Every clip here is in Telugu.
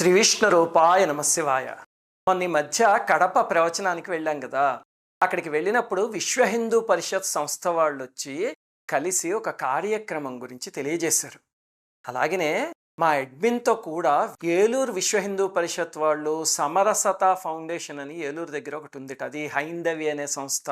శ్రీ విష్ణు రూపాయ నమశివాయ మొన్న మధ్య కడప ప్రవచనానికి వెళ్ళాం కదా. అక్కడికి వెళ్ళినప్పుడు విశ్వ హిందూ పరిషత్ సంస్థ వాళ్ళు వచ్చి కలిసి ఒక కార్యక్రమం గురించి తెలియజేశారు. అలాగనే మా అడ్మిన్తో కూడా ఏలూరు విశ్వ హిందూ పరిషత్ వాళ్ళు సమరసత ఫౌండేషన్ అని ఏలూరు దగ్గర ఒకటి ఉంది అది హైందవి అనే సంస్థ.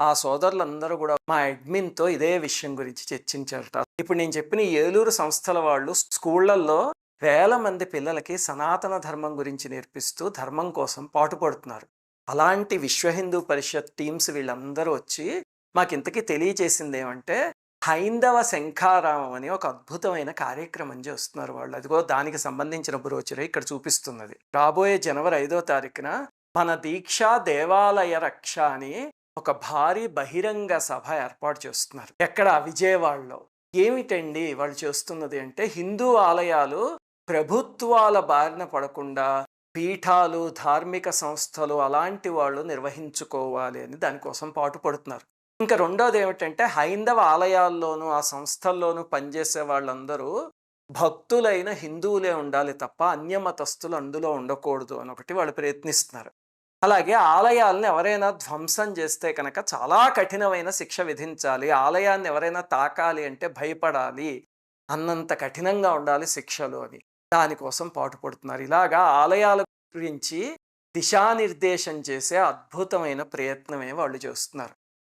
ఆ సోదరులందరూ కూడా మా అడ్మిన్తో ఇదే విషయం గురించి చర్చించారట. ఇప్పుడు నేను చెప్పిన ఏలూరు సంస్థల వాళ్ళు స్కూళ్ళల్లో వేల మంది పిల్లలకి సనాతన ధర్మం గురించి నేర్పిస్తూ ధర్మం కోసం పాటుపడుతున్నారు. అలాంటి విశ్వ హిందూ పరిషత్ టీమ్స్ వీళ్ళందరూ వచ్చి మాకు ఇంతకీ తెలియజేసింది ఏమంటే హైందవ శంఖారామం అని ఒక అద్భుతమైన కార్యక్రమం చేస్తున్నారు వాళ్ళు. అదిగో దానికి సంబంధించిన బ్రోచరే ఇక్కడ చూపిస్తున్నది. రాబోయే జనవరి ఐదో తారీఖున మన దీక్షా దేవాలయ రక్ష అని ఒక భారీ బహిరంగ సభ ఏర్పాటు చేస్తున్నారు. ఎక్కడ? విజయవాడలో. ఏమిటండి వాళ్ళు చేస్తున్నది అంటే హిందూ ఆలయాలు ప్రభుత్వాల బారిన పడకుండా పీఠాలు ధార్మిక సంస్థలు అలాంటి వాళ్ళు నిర్వహించుకోవాలి అని దానికోసం పాటుపడుతున్నారు. ఇంకా రెండోది ఏమిటంటే హైందవ ఆలయాల్లోనూ ఆ సంస్థల్లోనూ పనిచేసే వాళ్ళందరూ భక్తులైన హిందువులే ఉండాలి తప్ప అన్యమతస్థులు అందులో ఉండకూడదు అని ఒకటి వాళ్ళు ప్రయత్నిస్తున్నారు. అలాగే ఆలయాలను ఎవరైనా ధ్వంసం చేస్తే కనుక చాలా కఠినమైన శిక్ష విధించాలి ఆలయాన్ని ఎవరైనా తాకాలి అంటే భయపడాలి అన్నంత కఠినంగా ఉండాలి శిక్షలు అని. దానికోసం పాటుపడుతున్నారు ఇలాగా ఆలయాల గురించి దిశానిర్దేశం చేసే అద్భుతమైన ప్రయత్నమే వాళ్ళు చేస్తున్నారు.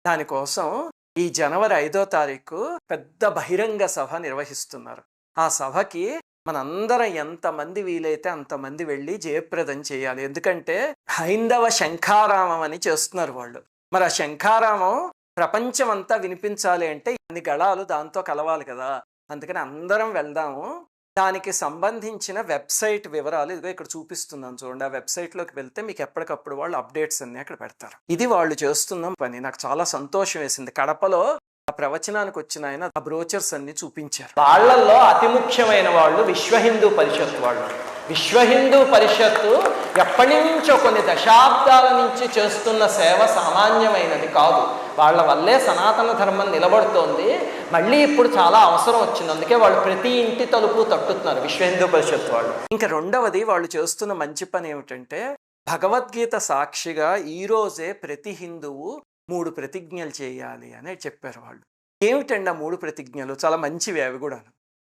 దానికోసం ఈ జనవరి ఐదో తారీఖు పెద్ద బహిరంగ సభ నిర్వహిస్తున్నారు. ఆ సభకి మనందరం ఎంతమంది వీలైతే అంతమంది వెళ్ళి జయప్రదం చేయాలి. ఎందుకంటే హైందవ శంఖారామం అని చేస్తున్నారు వాళ్ళు. మరి ఆ శంఖారామం ప్రపంచం అంతా వినిపించాలి అంటే అన్ని గళాలు దాంతో కలవాలి కదా. అందుకని అందరం వెళ్దాము. దానికి సంబంధించిన వెబ్సైట్ వివరాలు ఇదిగో ఇక్కడ చూపిస్తున్నాను చూడండి. ఆ వెబ్సైట్లోకి వెళ్తే మీకు ఎప్పటికప్పుడు వాళ్ళు అప్డేట్స్ అన్ని అక్కడ పెడతారు. ఇది వాళ్ళు చేస్తున్న పని. నాకు చాలా సంతోషం వేసింది. కడపలో ఆ ప్రవచనానికి వచ్చిన ఆయన ఆ బ్రోచర్స్ అన్ని చూపించారు. వాళ్ళల్లో అతి ముఖ్యమైన వాళ్ళు విశ్వ హిందూ పరిషత్ వాళ్ళు. విశ్వ హిందూ పరిషత్తు ఎప్పటి నుంచో కొన్ని దశాబ్దాల నుంచి చేస్తున్న సేవ సామాన్యమైనది కాదు. వాళ్ళ వల్లే సనాతన ధర్మం నిలబడుతోంది. మళ్ళీ ఇప్పుడు చాలా అవసరం వచ్చింది. అందుకే వాళ్ళు ప్రతి ఇంటి తలుపు తట్టుతున్నారు. విశ్వ హిందూ పరిషత్ వాళ్ళు. ఇంకా రెండవది వాళ్ళు చేస్తున్న మంచి పని ఏమిటంటే భగవద్గీత సాక్షిగా ఈ రోజే ప్రతి హిందువు మూడు ప్రతిజ్ఞలు చేయాలి అని చెప్పారు వాళ్ళు. ఏమిటండి ఆ మూడు ప్రతిజ్ఞలు? చాలా మంచివి అవి కూడా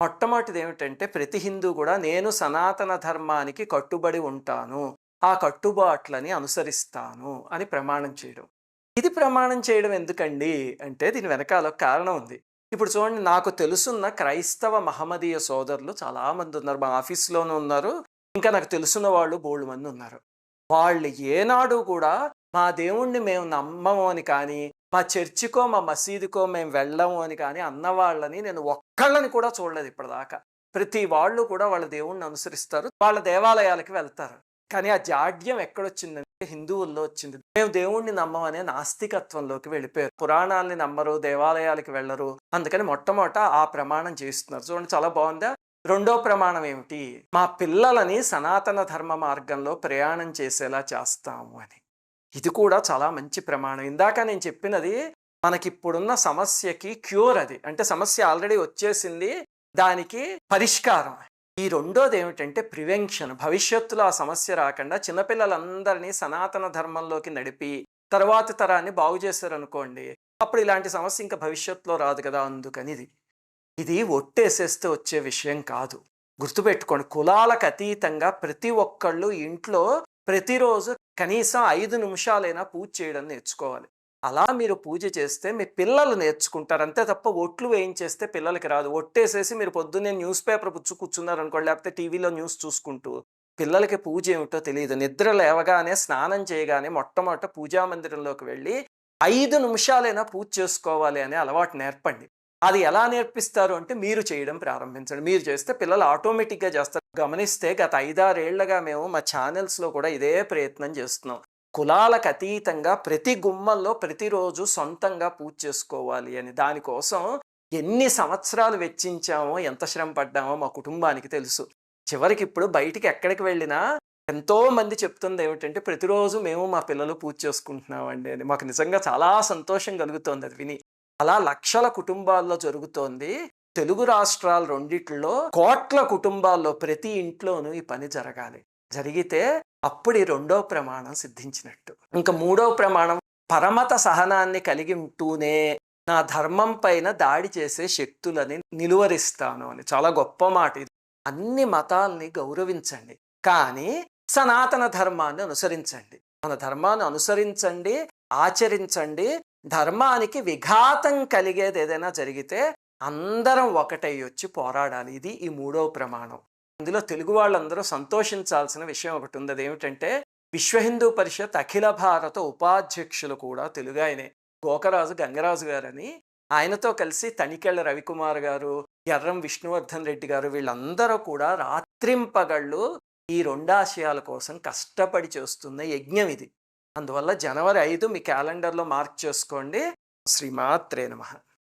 మొట్టమొదటిది ఏమిటంటే ప్రతి హిందూ కూడా నేను సనాతన ధర్మానికి కట్టుబడి ఉంటాను. ఆ కట్టుబాట్లని అనుసరిస్తాను అని ప్రమాణం చేయడం. ఇది ప్రమాణం చేయడం ఎందుకండి అంటే దీని వెనకాల కారణం ఉంది. ఇప్పుడు చూడండి నాకు తెలుసున్న క్రైస్తవ మహమ్మదీయ సోదరులు చాలామంది ఉన్నారు. మా ఆఫీస్లోనూ ఉన్నారు. ఇంకా నాకు తెలుసున్న వాళ్ళు బోల్డ్ మంది ఉన్నారు. వాళ్ళు ఏనాడు కూడా మా దేవుణ్ణి మేము నమ్మము అని కానీ మా చర్చికో మా మసీదుకో మేము వెళ్ళము అని కానీ అన్నవాళ్ళని నేను ఒక్కళ్ళని కూడా చూడలేదు ఇప్పటిదాకా. ప్రతి వాళ్ళు కూడా వాళ్ళ దేవుణ్ణి అనుసరిస్తారు. వాళ్ళ దేవాలయాలకి వెళ్తారు. కానీ ఆ జాడ్యం ఎక్కడొచ్చిందంటే హిందువుల్లో వచ్చింది. మేము దేవుణ్ణి నమ్మమనే నాస్తికత్వంలోకి వెళ్ళిపోయారు. పురాణాలని నమ్మరు దేవాలయాలకి వెళ్ళరు. అందుకని మొట్టమొదట ఆ ప్రమాణం చేస్తున్నారు. చూడండి చాలా బాగుందా? రెండో ప్రమాణం ఏమిటి? మా పిల్లలని సనాతన ధర్మ మార్గంలో ప్రయాణం చేసేలా చేస్తాము అని. ఇది కూడా చాలా మంచి ప్రమాణం. ఇందాక నేను చెప్పినది మనకిప్పుడున్న సమస్యకి క్యూర్ అది. అంటే సమస్య ఆల్రెడీ వచ్చేసింది. దానికి పరిష్కారం ఈ రెండోది ఏమిటంటే ప్రివెన్షన్. భవిష్యత్తులో ఆ సమస్య రాకుండా చిన్నపిల్లలందరినీ సనాతన ధర్మంలోకి నడిపి తర్వాతి తరాన్ని బాగు చేశారనుకోండి అప్పుడు ఇలాంటి సమస్య ఇంకా భవిష్యత్తులో రాదు కదా అందుకని ఇది. ఇది ఒట్టేసేస్తే వచ్చే విషయం కాదు. గుర్తుపెట్టుకోండి కులాలకు అతీతంగా ప్రతి ఒక్కళ్ళు ఇంట్లో ప్రతిరోజు కనీసం ఐదు నిమిషాలైనా పూజ చేయడం నేర్చుకోవాలి. అలా మీరు పూజ చేస్తే మీ పిల్లలు నేర్చుకుంటారు అంతే తప్ప ఒట్లు వేయించేస్తే పిల్లలకి రాదు. ఒట్టేసేసి మీరు పొద్దున్నే న్యూస్ పేపర్ పుచ్చు కూర్చున్నారు అనుకోండి లేకపోతే టీవీలో న్యూస్ చూసుకుంటూ పిల్లలకి పూజ ఏమిటో తెలియదు నిద్ర లేవగానే స్నానం చేయగానే మొట్టమొదట పూజా మందిరంలోకి వెళ్ళి ఐదు నిమిషాలైనా పూజ చేసుకోవాలి అనే అలవాటు నేర్పండి. అది ఎలా నేర్పిస్తారు అంటే మీరు చేయడం ప్రారంభించండి. మీరు చేస్తే పిల్లలు ఆటోమేటిక్గా చేస్తారు. గమనిస్తే గత ఐదారేళ్ళుగా మేము మా ఛానల్స్లో కూడా ఇదే ప్రయత్నం చేస్తున్నాం. కులాలకు అతీతంగా ప్రతి గుమ్మంలో ప్రతిరోజు సొంతంగా పూజ చేసుకోవాలి అని. దానికోసం ఎన్ని సంవత్సరాలు వెచ్చించామో ఎంత శ్రమ పడ్డామో మా కుటుంబానికి తెలుసు. చివరికి ఇప్పుడు బయటికి ఎక్కడికి వెళ్ళినా ఎంతో మంది చెప్తుంది ఏమిటంటే ప్రతిరోజు మేము మా పిల్లలు పూజ చేసుకుంటున్నామండి అని. మాకు నిజంగా చాలా సంతోషం కలుగుతోంది అది విని. అలా లక్షల కుటుంబాల్లో జరుగుతోంది. తెలుగు రాష్ట్రాలు రెండిట్లో కోట్ల కుటుంబాల్లో ప్రతి ఇంట్లోనూ ఈ పని జరగాలి. జరిగితే అప్పుడు ఈ రెండో ప్రమాణం సిద్ధించినట్టు. ఇంకా మూడో ప్రమాణం పరమత సహనాన్ని కలిగి ఉంటూనే నా ధర్మం పైన దాడి చేసే శక్తులని నిలువరిస్తాను అని. చాలా గొప్ప మాట ఇది. అన్ని మతాల్ని గౌరవించండి. కానీ సనాతన ధర్మాన్ని అనుసరించండి. మన ధర్మాన్ని అనుసరించండి ఆచరించండి. ధర్మానికి విఘాతం కలిగేది ఏదైనా జరిగితే అందరం ఒకటై వచ్చి పోరాడాలి. ఇది ఈ మూడవ ప్రమాణం. ఇందులో తెలుగు వాళ్ళందరూ సంతోషించాల్సిన విషయం ఒకటి ఉంది. అదేమిటంటే విశ్వ హిందూ పరిషత్ అఖిల భారత ఉపాధ్యక్షులు కూడా తెలుగు ఆయనే. గోకరాజు గంగరాజు గారని ఆయనతో కలిసి తనికెళ్ళ రవికుమార్ గారు ఎర్రం విష్ణువర్ధన్ రెడ్డి గారు వీళ్ళందరూ కూడా రాత్రింపగళ్ళు ఈ రెండాశయాల కోసం కష్టపడి చేస్తున్న యజ్ఞం ఇది. అందువల్ల జనవరి ఐదు మీ క్యాలెండర్లో మార్క్ చేసుకోండి. శ్రీమాత్రే నమ.